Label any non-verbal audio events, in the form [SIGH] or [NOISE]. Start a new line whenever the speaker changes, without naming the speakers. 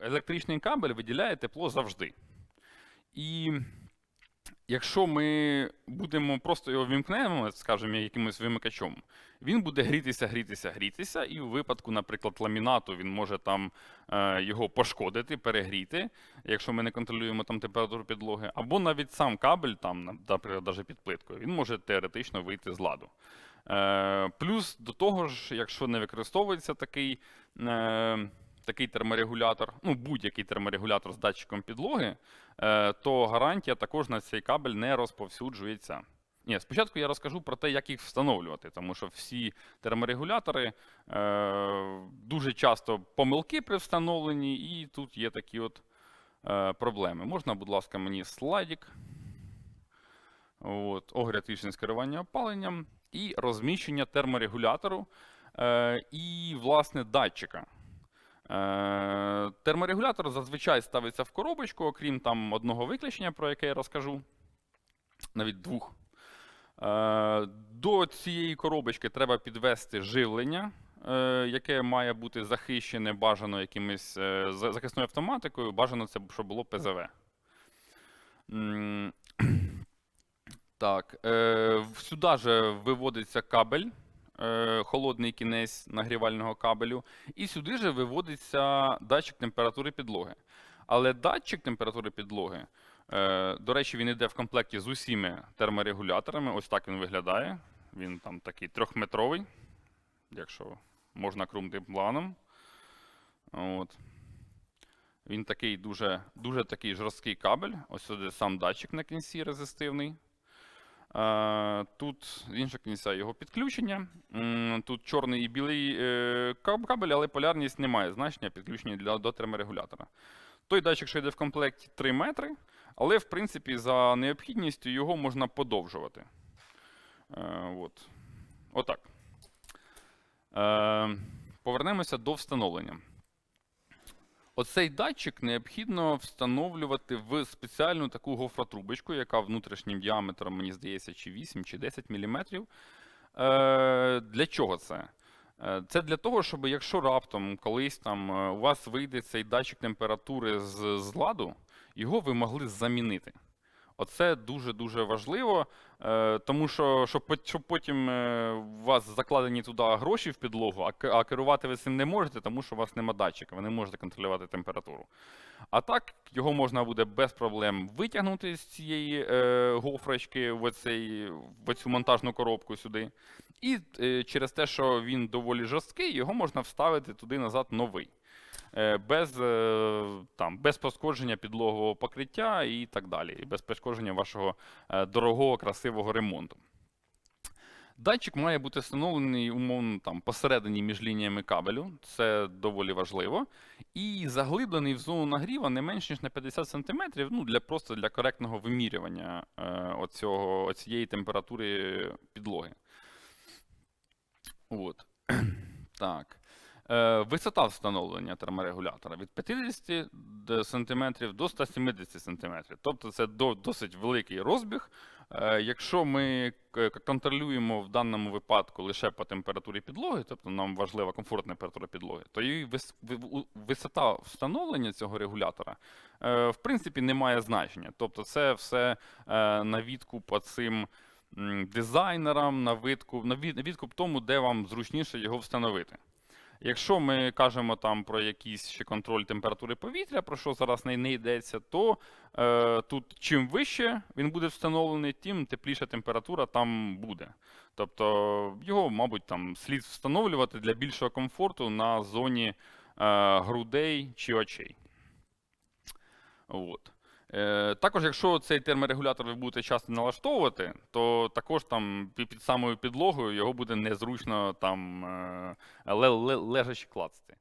електричний кабель виділяє тепло завжди. І якщо ми будемо просто його вімкнемо, скажімо, якимось вимикачом, він буде грітися, грітися, грітися, і у випадку, наприклад, ламінату він може там е, його пошкодити, перегріти, якщо ми не контролюємо там температуру підлоги, або навіть сам кабель, там, наприклад, навіть під плиткою, він може теоретично вийти з ладу. Е, плюс до того ж, якщо не використовується такий, е, такий терморегулятор, ну будь-який терморегулятор з датчиком підлоги, е, то гарантія також на цей кабель не розповсюджується. Ні, спочатку я розкажу про те, як їх встановлювати, тому що всі терморегулятори е, дуже часто помилки при встановленні, і тут є такі от е, проблеми. Можна, будь ласка, мені слайдик. От, огляд рішень з опаленням і розміщення терморегулятору е, і, власне, датчика. Е, терморегулятор зазвичай ставиться в коробочку, окрім там одного виключення, про яке я розкажу, навіть двох. Е, До цієї коробочки треба підвести живлення, е, яке має бути захищене бажано якимось захисною автоматикою. Бажано це, щоб було ПЗВ. Так, [CLEARS THROAT] сюди же виводиться кабель, холодний кінець нагрівального кабелю, і сюди же виводиться датчик температури підлоги. Але датчик температури підлоги, е, до речі, він йде в комплекті з усіма терморегуляторами. Ось так він виглядає. Він там такий трьохметровий, якщо можна крумним планом. От. Він такий дуже, дуже такий жорсткий кабель. Ось сюди сам датчик на кінці резистивний. Тут іншого кінця його підключення. Тут чорний і білий е, кабель, але полярність не має значення підключення для, до терморегулятора. Той датчик, що йде в комплекті 3 метри, але в принципі за необхідністю його можна подовжувати. Е, От. Отак. Е, Повернемося до встановлення. Оцей датчик необхідно встановлювати в спеціальну таку гофротрубочку, яка внутрішнім діаметром, мені здається, чи 8, чи 10 мм. Е, для чого це? Е, Це для того, щоб якщо раптом колись там е, у вас вийде цей датчик температури з, з ладу, його ви могли замінити. Оце дуже-дуже важливо, е, тому що щоб, потім е, у вас закладені туди гроші в підлогу, а, керувати ви цим не можете, тому що у вас нема датчика, ви не можете контролювати температуру. А так його можна буде без проблем витягнути з цієї е, гофрочки в, оцей, в цю монтажну коробку сюди. І через те, що він доволі жорсткий, його можна вставити туди назад новий. Е, без, е, там, без пошкодження підлогового покриття і так далі, і без пошкодження вашого е, дорогого, красивого ремонту. Датчик має бути встановлений умовно там, посередині між лініями кабелю, це доволі важливо. І заглиблений в зону нагріва не менш ніж на 50 см, ну, для, просто для коректного вимірювання е, оцього, оцієї температури підлоги. От. [CLEARS THROAT] так. Е, Висота встановлення терморегулятора від 50 см до 170 см. Тобто це досить великий розбіг. Е, Якщо ми контролюємо в даному випадку лише по температурі підлоги, тобто нам важлива комфортна температура підлоги, то її висота встановлення цього регулятора е, в принципі не має значення. Тобто це все на відкуп цим дизайнерам, на відкуп, на відкуп тому, де вам зручніше його встановити. Якщо ми кажемо там про якийсь ще контроль температури повітря, про що зараз не, не йдеться, то е, тут чим вище він буде встановлений, тим тепліша температура там буде. Тобто його, мабуть, там слід встановлювати для більшого комфорту на зоні е, грудей чи очей. От. Е, також, якщо цей терморегулятор ви будете часто налаштовувати, то також там під самою підлогою його буде незручно там е, ле- ле- лежачи клацати.